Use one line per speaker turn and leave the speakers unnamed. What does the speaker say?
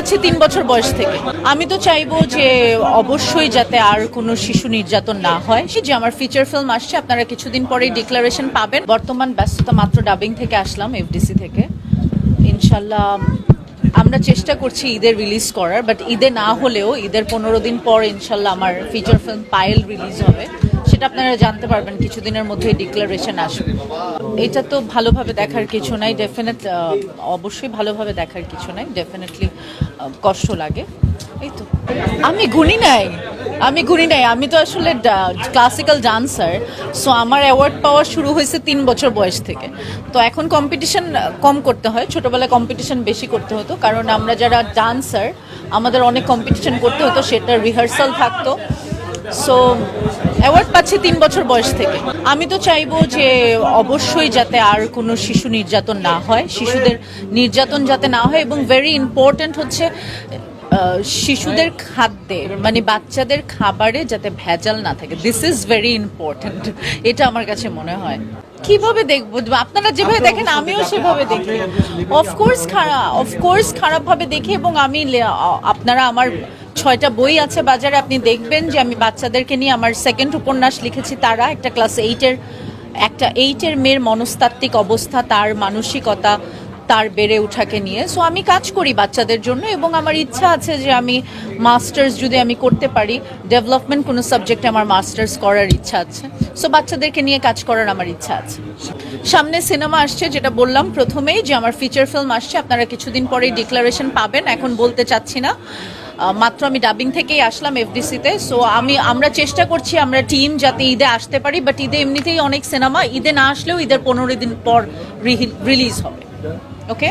পাচ্ছি তিন বছর বয়স থেকে। আমি তো চাইব যে অবশ্যই যাতে আর কোনো শিশু নির্যাতন না হয়। সে যে আমার ফিচার ফিল্ম আসছে, আপনারা কিছুদিন পরেই ডিক্লারেশন পাবেন। বর্তমান ব্যস্ততা মাত্র ডাবিং থেকে আসলাম এফডিসি থেকে। ইনশাল্লাহ আমরা চেষ্টা করছি ঈদের রিলিজ করার বাট ঈদে না হলেও ঈদের পনেরো দিন পর ইনশাল্লাহ আমার ফিচার ফিল্ম পায়েল রিলিজ হবে। সেটা আপনারা জানতে পারবেন, কিছুদিনের মধ্যে ডিক্লারেশন আসবে। এটা তো ভালোভাবে দেখার কিছু নাই ডেফিনেট অবশ্যই ভালোভাবে দেখার কিছু নাই ডেফিনেটলি কষ্ট লাগে। এই তো। আমি গুনি নাই, আমি গুনি নাই, আমি তো আসলে ক্লাসিক্যাল ডান্সার সো আমার অ্যাওয়ার্ড পাওয়া শুরু হয়েছে তিন বছর বয়স থেকে। তো এখন কম্পিটিশন কম করতে হয়, ছোটোবেলায় কম্পিটিশন বেশি করতে হতো, কারণ আমরা যারা ডান্সার আমাদের অনেক কম্পিটিশন করতে হতো সেটার রিহার্সাল থাকতো। সো অ্যাওয়ার্ড পাচ্ছি তিন বছর বয়স থেকে। আমি তো চাইব যে অবশ্যই যাতে আর কোনো শিশু নির্যাতন না হয় শিশুদের নির্যাতন যাতে না হয় এবং ভেরি ইম্পর্ট্যান্ট হচ্ছে শিশুদের খাদ্যে মানে বাচ্চাদের খাবারে যাতে ভেজাল না থাকে। দিস ইজ ভেরি ইম্পর্ট্যান্ট এটা আমার কাছে মনে হয়। কীভাবে দেখব? আপনারা যেভাবে দেখেন আমিও সেভাবে দেখি। অফকোর্স খারাপ অফকোর্স খারাপভাবে দেখি এবং আমি আপনারা আমার ছয়টা বই আছে বাজারে, আপনি দেখবেন যে আমি বাচ্চাদেরকে নিয়ে আমার সেকেন্ড উপন্যাস লিখেছি তারা, একটা ক্লাস এইটের একটা এইটের মেয়ের মনস্তাত্ত্বিক অবস্থা, তার মানসিকতা, তার বেড়ে ওঠাকে নিয়ে। সো আমি কাজ করি বাচ্চাদের জন্য এবং আমার ইচ্ছা আছে যে আমি মাস্টার্স যদি আমি করতে পারি ডেভেলপমেন্ট কোনো সাবজেক্টে আমার মাস্টার্স করার ইচ্ছা আছে। সো বাচ্চাদেরকে নিয়ে কাজ করার আমার ইচ্ছা আছে। সামনে সিনেমা আসছে, যেটা বললাম প্রথমেই যে আমার ফিচার ফিল্ম আসছে, আপনারা কিছুদিন পরেই ডিক্লারেশন পাবেন, এখন বলতে চাচ্ছি না। মাত্র আমি ডাবিং থেকেই আসলাম এফডিসিতে সো আমি, আমরা চেষ্টা করছি, আমরা টিম যাতে ঈদে আসতে পারি বাট ঈদে এমনিতেই অনেক সিনেমা ঈদে না আসলেও ঈদের পনেরো দিন পর রিলিজ হবে। ওকে